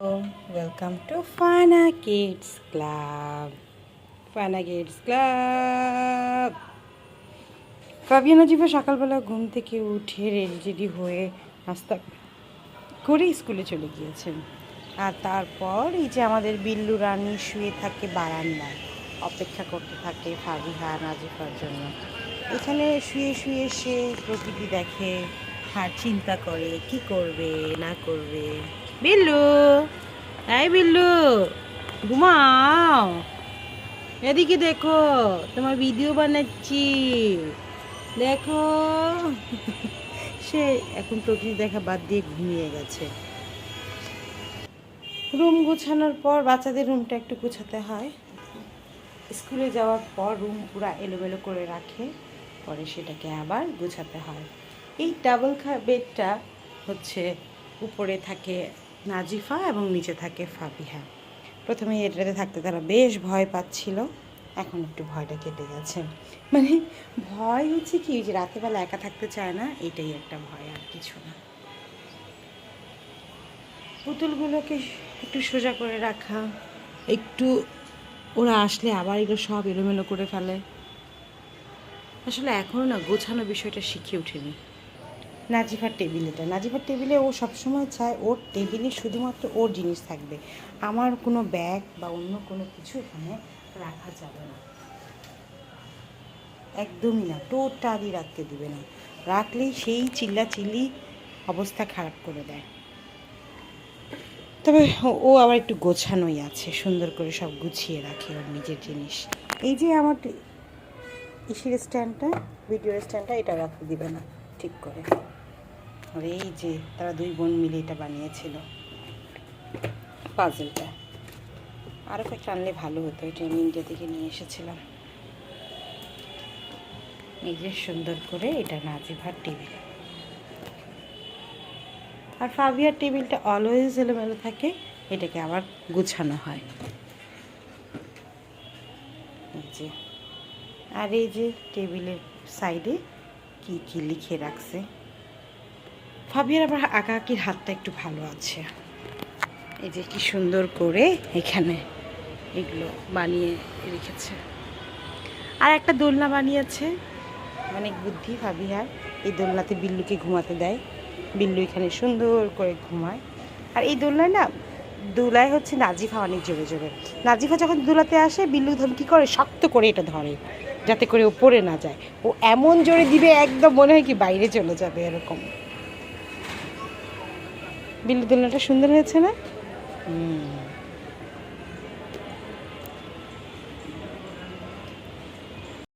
Welcome to Fana kids club Fana kids club Fabiana Jiva সকালবেলা ঘুম থেকে উঠে রেডি হয়ে নাস্তা করে স্কুলে চলে গিয়েছেন। আর তারপর এই যে আমাদের বিল্লু রানী শুয়ে থাকে বারান্দায়, অপেক্ষা করতে থাকে ফাবিহা নাজিফার জন্য। এখানে শুয়ে শুয়ে সে প্রকৃতি দেখে, আর চিন্তা করে কি করবে, না করবে। বিল্লু, এই বিল্লু, ঘুমাও। এদিকে দেখো, তোমার ভিডিও বানাচ্ছি। দেখো, সে এখন প্রকৃতি দেখা বাদ দিয়ে ঘুমিয়ে গেছে। রুম গোছানোর পর বাচ্চাদের রুমটা একটু গোছাতে হয়। স্কুলে যাওয়ার পর রুম পুরা এলোমেলো করে রাখে, পরে সেটাকে আবার গোছাতে হয়। এই ডাবল খা বেডটা হচ্ছে উপরে থাকে নাজিফা এবং নিচে থাকে ফাবিহা। প্রথমে এটাতে থাকতে তারা বেশ ভয় পাচ্ছিল। এখন একটু ভয়টা কেটে গেছে। মানে ভয় হচ্ছে কি যে রাতেরবেলা একা থাকতে চায় না, এটাই একটা ভয় আর কিছু না। পুতুলগুলোকে একটু সোজা করে রাখা। একটু ওরা আসলে আবার এগুলো সব এলোমেলো করে ফেলে। আসলে এখনও না গোছানো বিষয়টা শিখে ওঠেনি নাজিফার টেবিল এটা নাজিফার টেবিলে ও সবসময় চায় ওর টেবিলে শুধুমাত্র ওর জিনিস থাকবে। আমার কোনো ব্যাগ বা অন্য কোনো কিছু এখানে রাখা যাবে না। একদমই না, টোটালি রাখতে দিবে না। রাখলেই সেই চিল্লা চিল্লি অবস্থা খারাপ করে দেয়। তবে ও- আবার একটু গোছানোই আছে, সুন্দর করে সব গুছিয়ে রাখে ওর নিজের জিনিস। এই যে আমার ইসির স্ট্যান্ডটা, ভিডিওর স্ট্যান্ডটা, এটা রাখতে দিবে না, ঠিক করে। আর এই যে তারা দুই বোন মিলে এটা বানিয়েছিল পাজলটা আরও কয়েকটা আনলে ভালো হতো, এটা আমি ইন্ডিয়া থেকে নিয়ে এসেছিলাম। এই যে সুন্দর করে এটা নাজিভার টেবিল আর ফাবিয়ার টেবিলটা অলওয়েজ এলোমেলো থাকে, এটাকে আবার গুছানো হয়। যে। আর এই যে টেবিলের সাইডে কি কি লিখে রাখছে? ফাবিয়ার আবার আঁকা আঁকির হাতটা একটু ভালো আছে। এই যে কি সুন্দর করে এখানে এগুলো বানিয়ে রেখেছে। আর একটা দোলনা বানিয়েছে। অনেক বুদ্ধি ফাবিহার এই দোলনাতে বিল্লুকে ঘুমাতে দেয়। বিল্লু এখানে সুন্দর করে ঘুমায়। আর এই দোলনায় না দোলায় হচ্ছে নাজিফা অনেক জোরে জোরে। নাজিফা যখন দোলাতে আসে, বিল্লু ধর কী করে? শক্ত করে এটা ধরে, যাতে করে ও পড়ে না যায়। ও এমন জোরে দিবে, একদম মনে হয় কি বাইরে চলে যাবে এরকম। বিল্লু দোলনাটা সুন্দর হয়েছে না? হুম।